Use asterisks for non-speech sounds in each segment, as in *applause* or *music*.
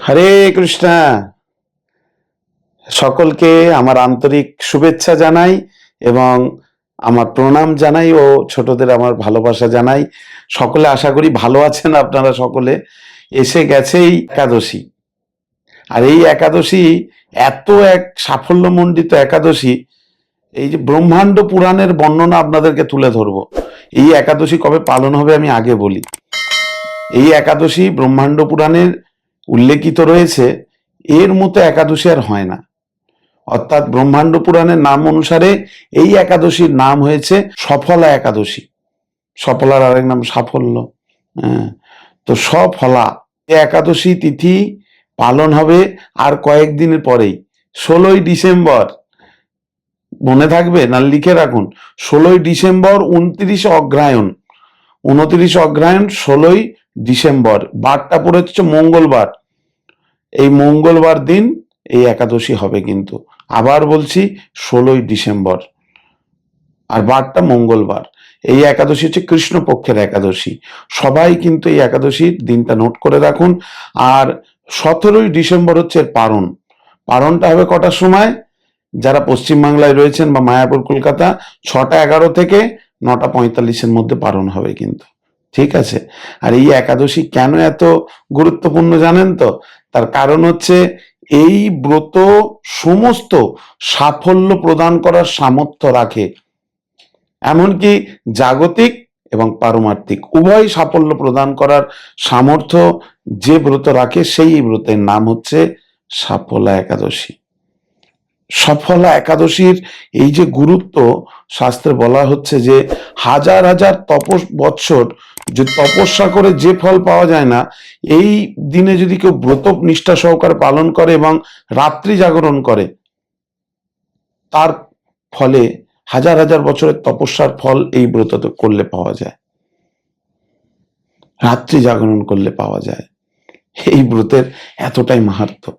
হরে কৃষ্ণা। সকলকে আমার আন্তরিক শুভেচ্ছা জানাই এবং আমার প্রণাম জানাই ও ছোটদের আমার ভালোবাসা জানাই। সকলে আশা করি ভালো আছেন আপনারা সকলে। এসে গেছেই একাদশী। আর এই একাদশী এত এক সাফল্যমণ্ডিত একাদশী, এই যে ব্রহ্মাণ্ড পুরাণের বর্ণনা আপনাদেরকে তুলে ধরবো। এই একাদশী কবে পালন হবে আমি আগে বলি। এই একাদশী ব্রহ্মাণ্ড পুরাণের উল্লেখিত রয়েছে, এর মতো একাদশী আর হয় না। অর্থাৎ ব্রহ্মাণ্ড পুরাণের নাম অনুসারে এই একাদশীর নাম হয়েছে সফলা একাদশী। সফলার আরেক নাম সাফল্য। হ্যাঁ তো সফলা একাদশী তিথি পালন হবে আর কয়েকদিনের পরেই, ষোলোই ডিসেম্বর। মনে থাকবে না, লিখে রাখুন, ষোলোই ডিসেম্বর, উনত্রিশ অগ্রায়ণ। উনত্রিশ অগ্রায়ণ, ষোলোই ডিসেম্বর। বারটা পড়ে হচ্ছে মঙ্গলবার। এই মঙ্গলবার দিন এই একাদশী হবে কিন্তু। আবার বলছি ষোলোই ডিসেম্বর। আর বারটা মঙ্গলবার। এই একাদশী হচ্ছে কৃষ্ণপক্ষের একাদশী। সবাই কিন্তু এই একাদশীর দিনটা নোট করে রাখুন। আর সতেরোই ডিসেম্বর হচ্ছে এর পারণ। পারণটা হবে কটার সময়? যারা পশ্চিমবাংলায় রয়েছেন বা মায়াপুর, কলকাতা, ছটা এগারো থেকে নটা পঁয়তাল্লিশের মধ্যে পারণ হবে কিন্তু। ঠিক আছে? আর এই একাদশী কেন এত গুরুত্বপূর্ণ জানেন তো? তার কারণ হচ্ছে এই ব্রত সমস্ত সাফল্য প্রদান করার সামর্থ্য রাখে। এমনকি জাগতিক এবং পারমার্থিক উভয় সাফল্য প্রদান করার সামর্থ্য যে ব্রত রাখে সেই ব্রতের নাম হচ্ছে সাফলা একাদশী। সফলা একাদশীর এই যে গুরুত্ব, শাস্ত্রে বলা হচ্ছে যে হাজার হাজার তপস বৎসর যে তপস্যা করে যে ফল পাওয়া যায় না, এই দিনে যদি কেউ ব্রত নিষ্ঠা সহকারে পালন করে এবং রাত্রি জাগরণ করে, তার ফলে হাজার হাজার বছরের তপস্যার ফল এই ব্রততে করলে পাওয়া যায়। রাত্রি জাগরণ করলে পাওয়া যায়। এই ব্রতের এতটাই মাহাত্ম্য।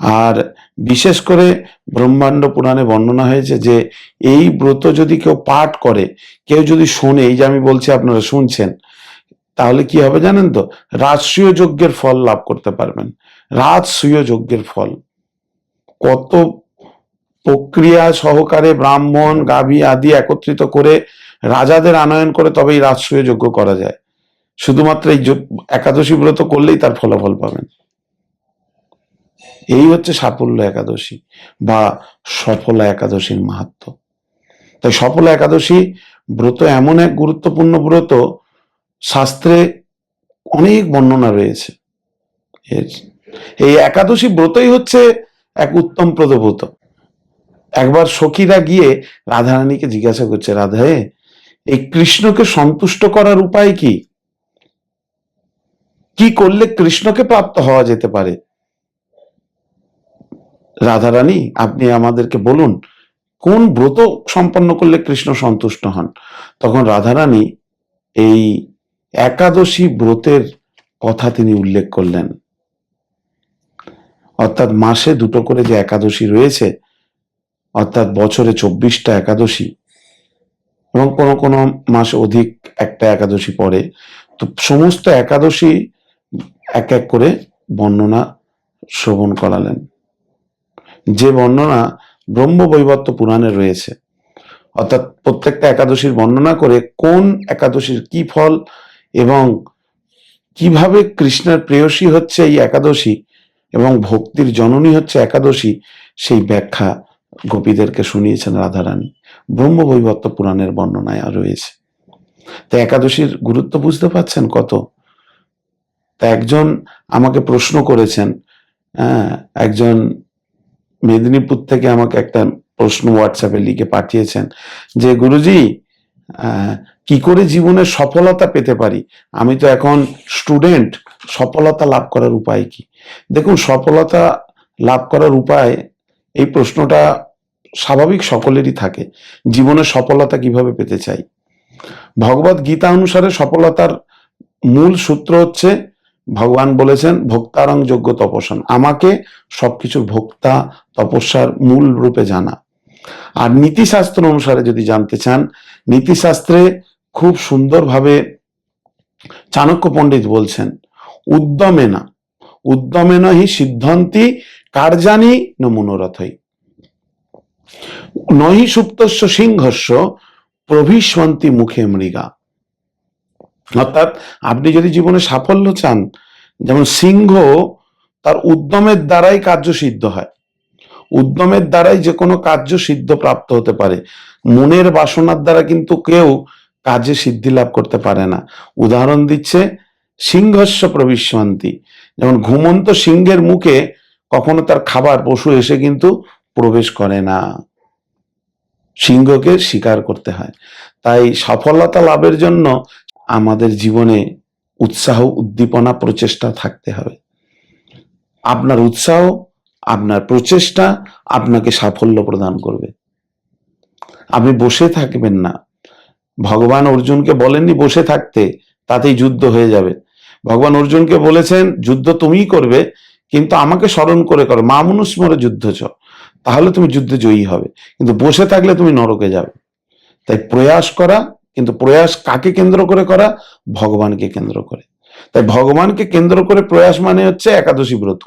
আর বিশেষ করে ব্রহ্মাণ্ড পুরাণে বর্ণনা হয়েছে যে, এই ব্রত যদি কেউ পাঠ করে, কেউ যদি শোনে, এই যে আমি বলছি আপনারা শুনছেন তাহলে কি হবে জানেন তো? রাজসূয় যজ্ঞের ফল লাভ করতে পারবেন। রাজসূয় যজ্ঞের ফল। কত প্রক্রিয়া সহকারে ব্রাহ্মণ, গাভী আদি একত্রিত করে রাজাদের আনয়ন করে তবে এই রাজসূয় যজ্ঞ করা যায়। শুধুমাত্র এই একাদশী ব্রত করলেই তার ফলাফল পাবেন। এই হচ্ছে সাফল্য একাদশী বা সফলা একাদশীর মাহাত্ম। তাই সফলা একাদশী ব্রত এমন এক গুরুত্বপূর্ণ ব্রত শাস্ত্রে অনেক বর্ণনা রয়েছে। এই একাদশী ব্রতই হচ্ছে এক উত্তম ব্রত একবার সখীরা গিয়ে রাধারানীকে জিজ্ঞাসা করছে, রাধা, এই কৃষ্ণকে সন্তুষ্ট করার উপায় কি? কি করলে কৃষ্ণকে প্রাপ্ত হওয়া যেতে পারে? রাধারানী, আপনি আমাদেরকে বলুন, কোন ব্রত সম্পন্ন করলে কৃষ্ণ সন্তুষ্ট হন? তখন রাধারানী এই একাদশী ব্রতের কথা তিনি উল্লেখ করলেন। অর্থাৎ মাসে দুটো করে যে একাদশী রয়েছে, অর্থাৎ বছরে চব্বিশটা একাদশী, এবং কোনো কোনো মাসে অধিক একটা একাদশী পড়ে। তো সমস্ত একাদশী এক এক করে বর্ণনা শ্রবণ করালেন। যে বর্ণনা ব্রহ্মবৈবর্ত পুরাণে রয়েছে, অর্থাৎ প্রত্যেকটা একাদশীর বর্ণনা করে কোন একাদশীর কি ফল এবং কীভাবে কৃষ্ণের প্রেয়সী হচ্ছে এই একাদশী এবং ভক্তির জননী হচ্ছে একাদশী, সেই ব্যাখ্যা গোপীদেরকে শুনিয়েছেন রাধারানী। ব্রহ্মবৈবর্ত পুরাণের বর্ণনায় রয়েছে। তো একাদশীর গুরুত্ব বুঝতে পারছেন কত? তা একজন আমাকে প্রশ্ন করেছেন হ্যাঁ একজন মেদিনীপুর থেকে আমাকে একটা প্রশ্ন হোয়াটসঅ্যাপে লিখে পাঠিয়েছেন যে, গুরুজি কি করে জীবনে সফলতা পেতে পারি? আমি তো এখন স্টুডেন্ট সফলতা লাভ করার উপায় কি? দেখুন, সফলতা লাভ করার উপায়, এই প্রশ্নটা স্বাভাবিক সকলেরই থাকে, জীবনে সফলতা কীভাবে পেতে চাই? ভগবত গীতা অনুসারে সফলতার মূল সূত্র হচ্ছে, ভগবান বলেছেন, ভক্তারং যোগ্য তপস্যান। আমাকে সবকিছুর ভোক্তা তপস্যার মূল রূপে জানা। আর নীতিশাস্ত্র অনুসারে যদি জানতে চান, নীতিশাস্ত্রে খুব সুন্দরভাবে চাণক্য পণ্ডিত বলছেন, উদ্যমে না, উদ্যমে নহি সিদ্ধন্তি কার্যানি ন মনোরথই নহি সুপ্তস্য সিংহস্য প্রভিস্বন্তি মুখে মৃগা। অর্থাৎ আপনি যদি জীবনে সাফল্য চান, যেমন সিংহ, তার উদ্যমের দ্বারাই কার্য সিদ্ধ হয়। উদ্যমের দ্বারাই যে কোনো কার্য সিদ্ধ প্রাপ্ত হতে পারে। মনের বাসনার দ্বারা কিন্তু কেউ কাজে সিদ্ধি লাভ করতে পারে না। উদাহরণ দিচ্ছে সিংহস্য প্রবিশ্রান্তি। যেমন ঘুমন্ত সিংহের মুখে কখনো তার খাবার পশু এসে কিন্তু প্রবেশ করে না। সিংহকে স্বীকার করতে হয়। তাই সফলতা লাভের জন্য আমাদের জীবনে উৎসাহ, উদ্দীপনা, প্রচেষ্টা থাকতে হবে। আপনার উৎসাহ, আপনার প্রচেষ্টা আপনাকে সাফল্য প্রদান করবে। আপনি বসে থাকবেন না। ভগবান অর্জুনকে বলেননি বসে থাকতে, তাতেই যুদ্ধ হয়ে যাবে। ভগবান অর্জুনকে বলেছেন, যুদ্ধ তুমিই করবে, কিন্তু আমাকে স্মরণ করে করো, মা মনুস্মরে যুদ্ধ চ, তাহলে তুমি যুদ্ধে জয়ী হবে। কিন্তু বসে থাকলে তুমি নরকে যাবে। তাই প্রয়াস করা, কিন্তু প্রয়াস কাকে কেন্দ্র করে করা? ভগবানকে কেন্দ্র করে। তাই ভগবানকে কেন্দ্র করে প্রয়াস মানে হচ্ছে একাদশী ব্রত।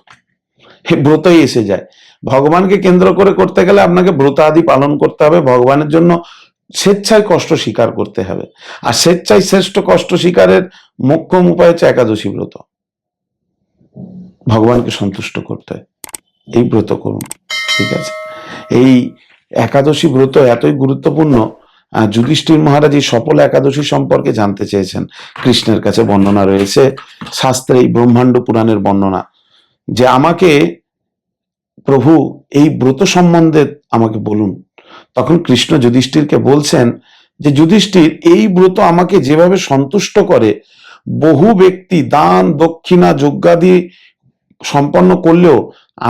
ব্রতই এসে যায়। ভগবানকে কেন্দ্র করে করতে গেলে আপনাকে ব্রত আদি পালন করতে হবে। ভগবানের জন্য স্বেচ্ছায় কষ্ট স্বীকার করতে হবে। আর স্বেচ্ছায় শ্রেষ্ঠ কষ্ট স্বীকারের মোক্ষম উপায় হচ্ছে একাদশী ব্রত। ভগবানকে সন্তুষ্ট করতে এই ব্রত করুন, ঠিক আছে? এই একাদশী ব্রত এতই গুরুত্বপূর্ণ যুধিষ্ঠির মহারাজ এই সফল একাদশী সম্পর্কে জানতে চেয়েছেন। কৃষ্ণের কাছে বর্ণনা রয়েছে, শাস্ত্রে এই ব্রহ্মাণ্ড পুরাণের বর্ণনা যে আমাকে প্রভু এই ব্রত সম্বন্ধে আমাকে বলুন। তখন কৃষ্ণ যুধিষ্ঠিরকে বলছেন যে, যুধিষ্ঠির, এই ব্রত আমাকে যেভাবে সন্তুষ্ট করে, বহু ব্যক্তি দান, দক্ষিণা, যজ্ঞাদি সম্পন্ন করলেও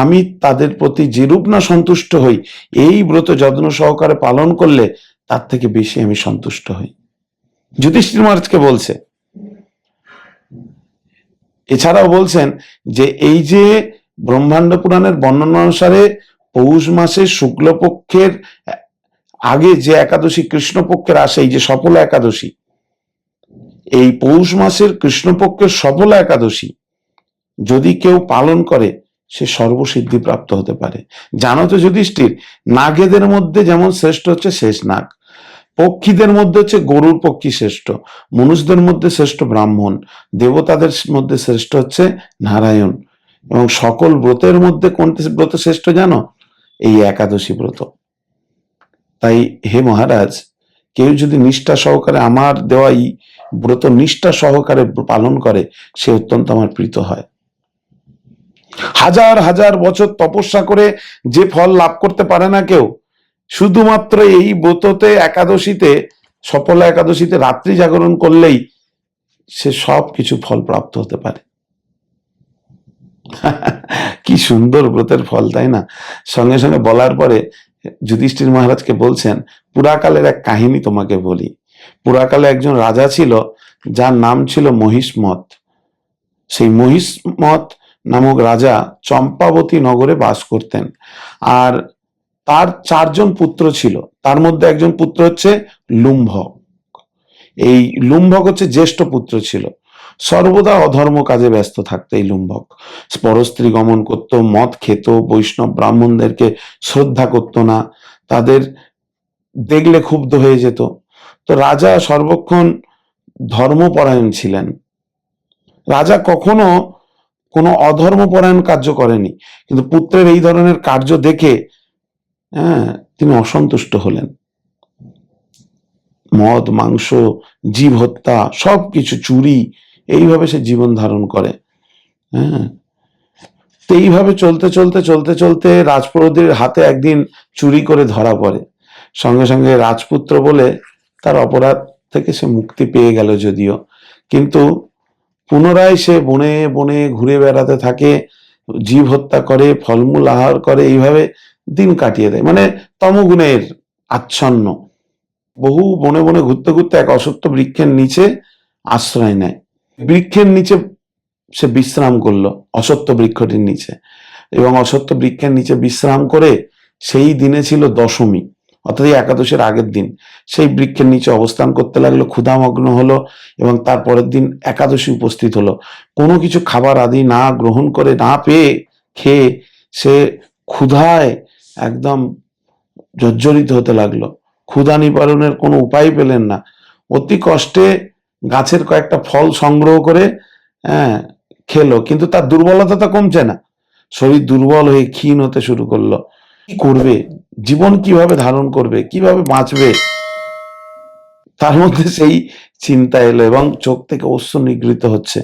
আমি তাদের প্রতি যেরূপ না সন্তুষ্ট হই, এই ব্রত যত্ন সহকারে পালন করলে তার থেকে বেশি আমি সন্তুষ্ট হই। যুধিষ্ঠির মহারাজকে বলছে। এছাড়াও বলছেন যে, এই যে ব্রহ্মাণ্ড পুরাণের বর্ণনা অনুসারে পৌষ মাসে শুক্লপক্ষের আগে যে একাদশী কৃষ্ণপক্ষের আসে, এই যে সফল একাদশী, এই পৌষ মাসের কৃষ্ণপক্ষের সফল একাদশী, যদি কেউ পালন করে, সে সর্বসিদ্ধি প্রাপ্ত হতে পারে। জানো তো যুধিষ্ঠির, নাগেদের মধ্যে যেমন শ্রেষ্ঠ হচ্ছে, শেষ নাগ। পক্ষীদের মধ্যে হচ্ছে গরুর পক্ষী শ্রেষ্ঠ, মনুষ্যদের মধ্যে শ্রেষ্ঠ ব্রাহ্মণ, দেবতাদের মধ্যে শ্রেষ্ঠ হচ্ছে নারায়ণ। এবং সকল ব্রতের মধ্যে কোনটি ব্রত শ্রেষ্ঠ জানো? এই একাদশী ব্রত। তাই হে মহারাজ, কেউ যদি নিষ্ঠা সহকারে আমার দেওয়াই ব্রত নিষ্ঠা সহকারে পালন করে, সে অত্যন্ত আমার প্রীত হয়। হাজার হাজার বছর তপস্যা করে যে ফল লাভ করতে পারে না কেউ, শুধুমাত্র এই ব্রততে একাদশীতে, সফল একাদশীতে রাত্রি জাগরণ করলেই সে সব কিছু ফল প্রাপ্ত হতে পারে। *laughs* কি সুন্দর ব্রতের ফল, তাই না? সঙ্গে সঙ্গে বলার পরে যুধিষ্ঠির মহারাজকে বলছেন, পুরাকালের এক কাহিনী তোমাকে বলি। পুরাকালে একজন রাজা ছিল, যার নাম ছিল মহিষ্মত। সেই মহিষ্মত নামক রাজা চম্পাবতী নগরে বাস করতেন। আর তার চারজন পুত্র ছিল। তার মধ্যে একজন পুত্র হচ্ছে লুম্ভক। এই লুম্ভক হচ্ছে জ্যেষ্ঠ পুত্র ছিল। সর্বদা অধর্ম কাজে ব্যস্ত থাকতো এই লুম্ভক পরস্ত্রী গমন করত, মদ খেত, বৈষ্ণব ব্রাহ্মণদেরকে শ্রদ্ধা করত না, তাদের দেখলে ক্ষুব্ধ হয়ে যেত। তো রাজা সর্বক্ষণ ধর্মপরায়ণ ছিলেন। রাজা কখনো কোনো অধর্মপরায়ণ কার্য করেনি, কিন্তু পুত্রের এই ধরনের কার্য দেখে হ্যাঁ তিনি অসন্তুষ্ট হলেন। মদ, মাংস, জীব হত্যা সব কিছু চুরি এইভাবে সে জীবন ধারণ করে। হ্যাঁ? তো এইভাবে চলতে চলতে চলতে চলতে রাজপুরোদের হাতে একদিন চুরি করে ধরা পড়ে। সঙ্গে সঙ্গে রাজপুত্র বলে তার অপরাধ থেকে সে মুক্তি পেয়ে গেল যদিও। কিন্তু পুনরায় সে বনে বনে ঘুরে বেড়াতে থাকে, জীব হত্যা করে, ফলমূল আহার করে, এইভাবে দিন কাটিয়ে দেয়। মানে তমগুণের আচ্ছন্ন। বহু বনে বনে ঘুরতে ঘুরতে এক অসত্য বৃক্ষের নিচে আশ্রয় নেয়। বৃক্ষের নিচে সে বিশ্রাম করল, অসত্য বৃক্ষটির নিচে। এবং অসত্য বৃক্ষের নিচে বিশ্রাম করে সেই দিনে ছিল দশমী, অর্থাৎ এই একাদশের আগের দিন। সেই বৃক্ষের নিচে অবস্থান করতে লাগল, ক্ষুধামগ্ন হলো এবং তার পরের দিন একাদশী উপস্থিত হলো। কোনো কিছু খাবার আদি না গ্রহণ করে না পেয়ে খেয়ে সে ক্ষুধায় একদম জর্জরিত হতে লাগল। ক্ষুধা নিবারণের কোনো উপায় পেলেন না। অতি কষ্টে গাছের কয়েকটা ফল সংগ্রহ করে হ্যাঁ খেলো। কিন্তু তার দুর্বলতা তো কমছে না। শরীর দুর্বল হয়ে ক্ষীণ হতে শুরু করল। কি করবে? জীবন কীভাবে ধারণ করবে? কীভাবে বাঁচবে? তার মধ্যে সেই চিন্তা এলো এবং চোখ থেকে অশ্রু নিগৃহীত হচ্ছে।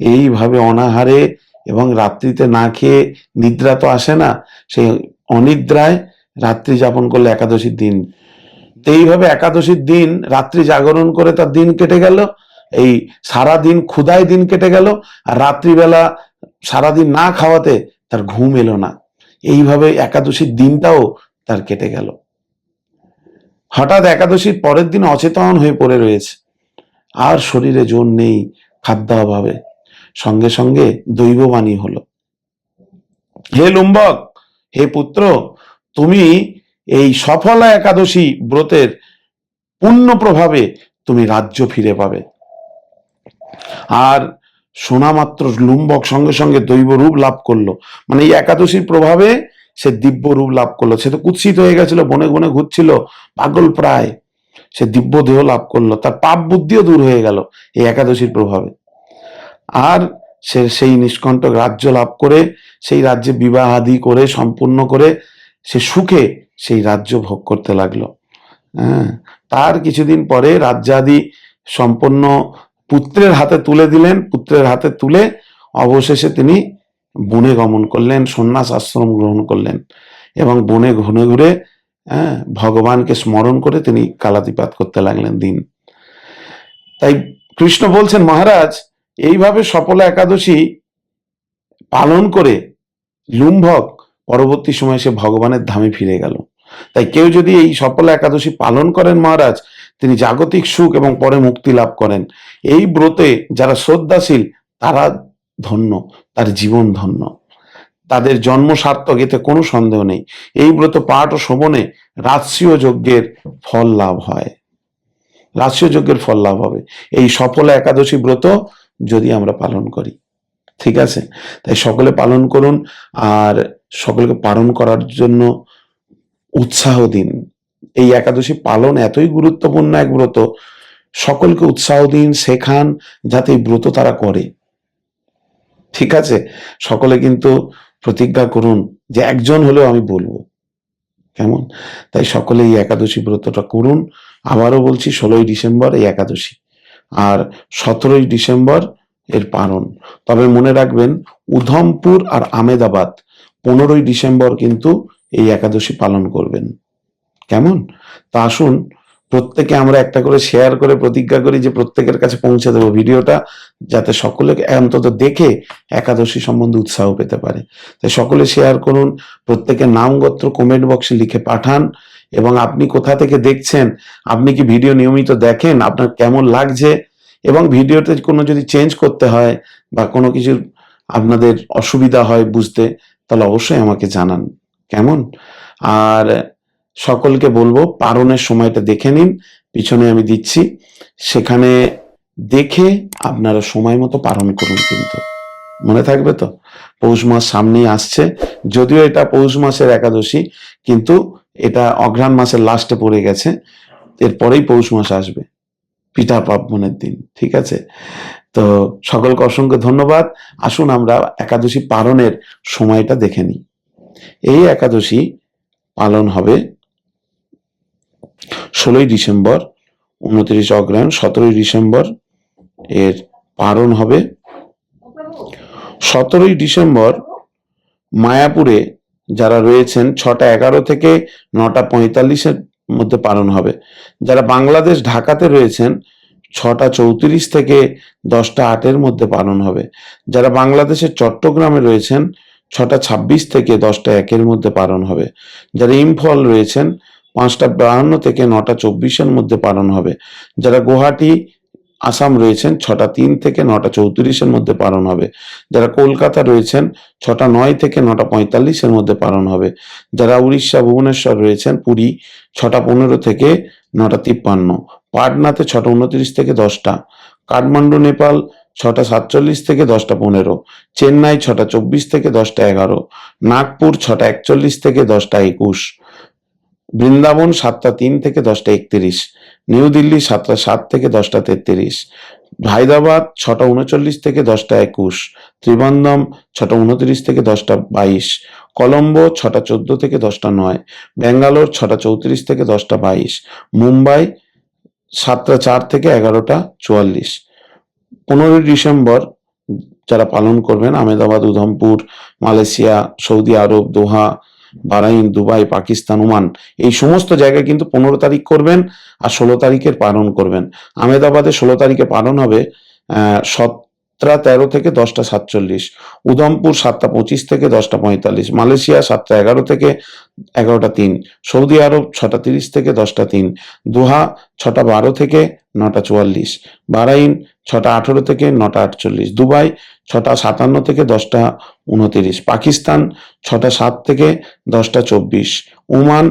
এইভাবে অনাহারে এবং রাত্রিতে না খেয়ে নিদ্রা তো আসে না, সেই অনিদ্রায় রাত্রি যাপন করল একাদশীর দিন এইভাবে একাদশীর দিন রাত্রি জাগরণ করে তার দিন কেটে গেল, এই সারা দিন ক্ষুধায় দিন কেটে গেল, আর রাত্রিবেলা সারাদিন না খাওয়াতে তার ঘুম এলো না। এইভাবে একাদশীর দিনটাও তার কেটে গেল। হঠাৎ একাদশীর পরের দিন অচেতন হয়ে পড়ে রয়েছে। আর শরীরে জোর নেই খাদ্য অভাবে সঙ্গে সঙ্গে দৈববাণী হলো। হে লুম্বক, হে পুত্র, তুমি এই সফলা একাদশী ব্রতের পূর্ণ প্রভাবে তুমি রাজ্য ফিরে পাবে। আর শোনা মাত্র লুম্বক সঙ্গে সঙ্গে দৈব রূপ লাভ করল। মানে এই একাদশীর প্রভাবে সে দিব্য রূপ লাভ করল। সে তো কুৎসিত হয়ে গেছিল, বনে বনে ঘুরছিল, পাগল প্রায়। সে দিব্য দেহ লাভ করল, তার পাপ বুদ্ধিও দূর হয়ে গেল এই একাদশীর প্রভাবে। আর সে সেই নিষ্কণ্টক রাজ্য লাভ করে, সেই রাজ্যে বিবাহ আদি করে, সম্পূর্ণ করে সে সুখে সেই রাজ্য ভোগ করতে লাগল। হ্যাঁ তার কিছুদিন পরে রাজ্যাদি সম্পন্ন পুত্রের হাতে তুলে দিলেন, পুত্রের হাতে তুলে অবশেষে তিনি বনে গমন করলেন, সন্ন্যাস আশ্রম গ্রহণ করলেন এবং বনে ঘুরে ঘুরে হ্যাঁ ভগবানকে স্মরণ করে তিনি কালাতিপাত করতে লাগলেন দিন। তাই কৃষ্ণ বলছেন, মহারাজ, এইভাবে সফল একাদশী পালন করে লুম্ভক পরবর্তী সময় সে ভগবানের ধামে ফিরে গেল। তাই কেউ যদি এই সফলা একাদশী পালন করেন মহারাজ, তিনি জাগতিক সুখ এবং পরে মুক্তি লাভ করেন। এই ব্রতে যারা শ্রদ্ধাশীল, তারা ধন্য, তার জীবন ধন্য। তাদের জন্ম সার্থক, এতে কোনো সন্দেহ নেই। এই ব্রত পাঠ ও শোভনে রাজসীয় যজ্ঞের ফল লাভ হয়। রাজসীয় যজ্ঞের ফল লাভ হবে। এই সফল একাদশী ব্রত যদি আমরা পালন করি। ঠিক আছে? তাই সকলে পালন করুন। আর সকলকে পালন করার জন্য উৎসাহ দিন। এই একাদশী পালন এতই গুরুত্বপূর্ণ এক ব্রত। সকলকে উৎসাহ দিন, শেখান, যাতে এই ব্রত তারা করে। ঠিক আছে? সকলে কিন্তু প্রতিজ্ঞা করুন যে একজন হলেও আমি বলব। কেমন? তাই সকলে এই একাদশী ব্রতটা করুন। আবারও বলছি, ষোলোই ডিসেম্বর এই একাদশী আর সতেরোই ডিসেম্বর এর পালন। তবে মনে রাখবেন, উধমপুর আর আমেদাবাদ পনেরোই ডিসেম্বর কিন্তু এই একাদশী পালন করবেন। কেমন? তা আসুন, প্রত্যেকে আমরা একটা করে শেয়ার করে প্রতিজ্ঞা করি যে প্রত্যেকের কাছে পৌঁছে দেবো ভিডিওটা, যাতে সকলে অন্তত দেখে একাদশী সম্বন্ধে উৎসাহ পেতে পারে। তাই সকলে শেয়ার করুন প্রত্যেকের নাম কমেন্ট বক্সে লিখে পাঠান, এবং আপনি কোথা থেকে দেখছেন, আপনি কি ভিডিও নিয়মিত দেখেন, আপনার কেমন লাগছে, এবং ভিডিওতে কোনো যদি চেঞ্জ করতে হয়, বা কোনো কিছুর আপনাদের অসুবিধা হয় বুঝতে তাহলে অবশ্যই আমাকে জানান। কেমন? আর সকলকে বলব, পারণের সময়টা দেখে নিন। পিছনে আমি দিচ্ছি। সেখানে দেখে আপনারা সময় মতো পালন করুন কিন্তু। মনে থাকবে তো? পৌষ মাস সামনেই আসছে। যদিও এটা পৌষ মাসের একাদশী, কিন্তু এটা অঘ্রাণ মাসের লাস্টে পড়ে গেছে। এরপরেই পৌষ মাস আসবে। পিঠা পার্বণের দিন, ঠিক আছে? তো সকলকে অসংখ্য ধন্যবাদ। আসুন আমরা একাদশী পালনের সময়টা দেখে নিই। এই একাদশী পালন হবে ষোলোই ডিসেম্বর, উনত্রিশ অগ্রহায়ণ, সতেরোই ডিসেম্বর এর পালন হবে। সতেরোই ডিসেম্বর মায়াপুরে যারা রয়েছেন, ছটা এগারো থেকে নটা পঁয়তাল্লিশের মধ্যে পালন হবে। যারা বাংলাদেশ ঢাকাতে রয়েছেন ছটা চৌত্রিশ থেকে দশটা আটের মধ্যে পালন হবে। যারা বাংলাদেশের চট্টগ্রামে রয়েছেন, ছটা ছাব্বিশ থেকে দশটা একের মধ্যে পালন হবে। যারা ইম্ফল রয়েছেন, পাঁচটা বাহান্ন থেকে নটা চব্বিশের মধ্যে পালন হবে। যারা গুয়াহাটি, আসাম রয়েছেন, ছটা তিন থেকে নটা চৌত্রিশের মধ্যে পালন হবে। যারা কলকাতা রয়েছেন, ছটা নয় থেকে নটা পঁয়তাল্লিশের মধ্যে পালন হবে। যারা উড়িষ্যা, ভুবনেশ্বর রয়েছেন, পুরী, ছটা পনেরো থেকে নটা তিপ্পান্ন। পাটনাতে ছটা উনত্রিশ থেকে দশটা, কাঠমান্ডু, নেপাল ছটা সাতচল্লিশ থেকে দশটা পনেরো, চেন্নাই ছটা চব্বিশ থেকে দশটা এগারো, নাগপুর ছটা একচল্লিশ থেকে দশটা একুশ, বৃন্দাবন সাতটা তিন থেকে দশটা একত্রিশ, নিউ দিল্লি সাতটা সাত থেকে দশটা তেত্রিশ, হায়দ্রাবাদ ছটা উনচল্লিশ থেকে দশটা একুশ, ত্রিবন্দম ছটা উনত্রিশ থেকে দশটা বাইশ, কলম্বো ছটা চোদ্দ থেকে দশটা নয়, ব্যাঙ্গালোর ছটা চৌত্রিশ থেকে দশটা বাইশ, মুম্বাই সাতটা চার থেকে এগারোটা চুয়াল্লিশ। পনেরোই ডিসেম্বর যারা পালন করবেন Ahmedabad Udhampur Malaysia Saudi Arab Doha Bahrain Dubai Pakistan Oman এই সমস্ত জায়গায় কিন্তু পনেরো তারিখ করবেন আর ষোলো তারিখের পালন করবেন। আহমেদাবাদে ষোলো তারিখে পালন হবে আহ, সতেরো তেরো থেকে দশটা সাতচল্লিশ উদমপুর সাতটা পঁচিশ থেকে দশটা পঁয়তাল্লিশ, মালয়েশিয়া সাতটা এগারো থেকে এগারোটা তিন, সৌদি আরব ছটা তিরিশ থেকে দশটা তিন, দোহা ছটা বারো থেকে নটা চুয়াল্লিশ, বারাইন ছটা আঠেরো থেকে নটা আটচল্লিশ, দুবাই ছটা সাতান্ন থেকে দশটা উনতিরিশ, পাকিস্তান ছটা সাত থেকে দশটা চব্বিশ, ওমান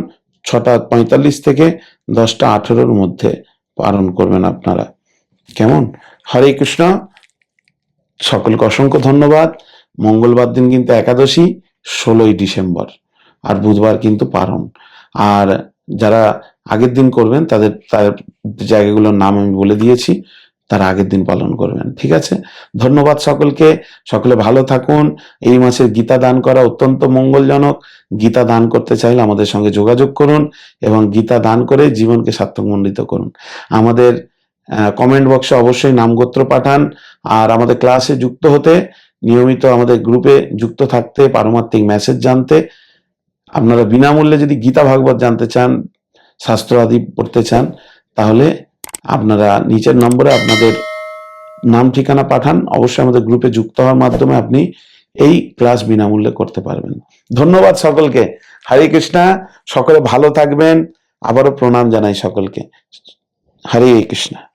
ছটা পঁয়তাল্লিশ থেকে দশটা আঠেরোর মধ্যে পালন করবেন আপনারা। কেমন? হরে কৃষ্ণ। সকলকে অসংখ্য ধন্যবাদ। মঙ্গলবার দিন কিন্তু একাদশী, ষোলোই ডিসেম্বর, আর বুধবার কিন্তু পারণ। আর যারা আগের দিন করবেন, তাদের তার জায়গাগুলোর নাম আমি বলে দিয়েছি, তার আগের দিন পালন করবেন, ঠিক আছে? ধন্যবাদ সকলকে, সকলে ভালো থাকুন। এই মাসের গীতা দান করা অত্যন্ত মঙ্গলজনক। গীতা দান করতে চাইলে আমাদের সঙ্গে যোগাযোগ করুন এবং গীতা দান করে জীবনকে সার্থকমণ্ডিত করুন। আমাদের কমেন্ট বক্সে অবশ্যই নামগোত্র পাঠান। আর আমাদের ক্লাসে যুক্ত হতে, নিয়মিত আমাদের গ্রুপে যুক্ত থাকতে পারমার্থিক মেসেজ জানতে। আপনারা বিনামূল্যে যদি গীতা ভাগবত জানতে চান, শাস্ত্র আদি পড়তে চান, তাহলে আপনারা নিচের নম্বরে আপনাদের নাম ঠিকানা পাঠান। অবশ্যই আমাদের গ্রুপে যুক্ত হওয়ার মাধ্যমে আপনি এই ক্লাস বিনামূল্যে করতে পারবেন। ধন্যবাদ সকলকে। হরে কৃষ্ণা, সকলে ভালো থাকবেন। আবারও প্রণাম জানাই সকলকে। হরে কৃষ্ণা।